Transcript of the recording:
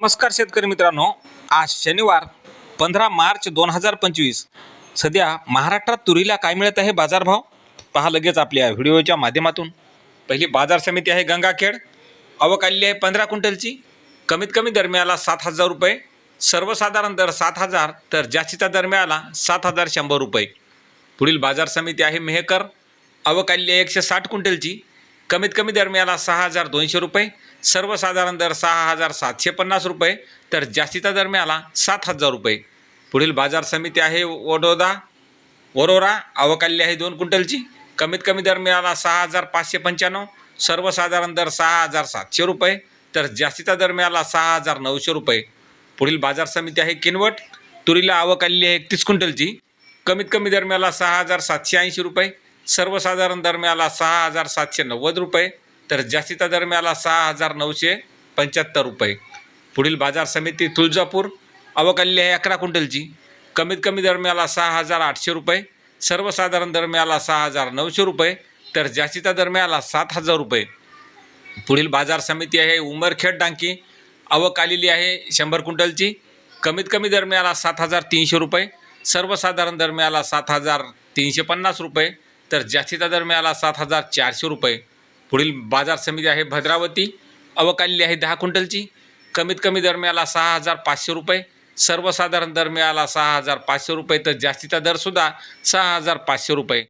नमस्कार शेतकरी मित्रांनो. आज शनिवार पंधरा मार्च दोन हजार पंचवीस. सध्या महाराष्ट्रात तुरीला काय मिळत आहे बाजारभाव? पहा लगेच आपल्या व्हिडिओच्या माध्यमातून. पहिली बाजार समिती आहे गंगाखेड. आवक आलेली आहे पंधरा क्विंटलची. कमीत कमी दर मिळाला सात हजार रुपये. सर्वसाधारण दर सात हजार तर जास्तीचा दर मिळाला सात हजार शंभर रुपये. पुढील बाजार समिती आहे मेहकर. आवक आलेली आहे एकशे साठ क्विंटलची. कमीत कमी दर मिळाला सहा हजार दोनशे रुपये सर्वसाधारण दर सहा हजार सातशे पन्नास रुपये तर जास्तीचा दर मिळाला सात हजार रुपये. पुढील बाजार समिती आहे वडोदा वरोरा आवक आहे दोन क्विंटलची. कमीत कमी दर मिळाला सहा हजार पाचशे पंच्याण्णव सर्वसाधारण दर सहा हजार सातशे रुपये तर जास्तीचा दर मिळाला सहा हजार नऊशे रुपये. पुढील बाजार समिती आहे किनवट तुरीला आवक आलेली आहे एकतीस क्विंटलची. कमीत कमी दर मिळाला सहा हजार सातशे ऐंशी रुपये सर्वसाधारण दर मिळाला सहा हजार सातशे नव्वद रुपये तर जास्तीचा दर मिळाला सहा हजार नऊशे पंच्याहत्तर रुपये. पुढील बाजार समिती तुळजापूर आवक आलेली आहे अकरा क्विंटलची. कमीत कमी दर मिळाला सहा हजार आठशे रुपये सर्वसाधारण दर मिळाला सहा हजार नऊशे रुपये तर जास्तीचा दर मिळाला सात हजार रुपये. पुढील बाजार समिती आहे उमरखेड डांकी आवक आलेली आहे शंभर क्विंटलची. कमीत कमी दर मिळाला सात हजार तीनशे रुपये सर्वसाधारण दर मिळाला सात हजार तीनशे पन्नास रुपये तर जास्तीचा दर मिळाला सात हजार चारशे रुपये. पुढील बाजार समिती आहे भद्रावती. आवक आहे दहा क्विंटलची. कमीत कमी दर मिळाला सहा हजार पाचशे रुपये. सर्वसाधारण दर मिळाला सहा हजार पाचशे रुपये. तर जास्तीचा दरसुद्धा सहा हजार पाचशे रुपये.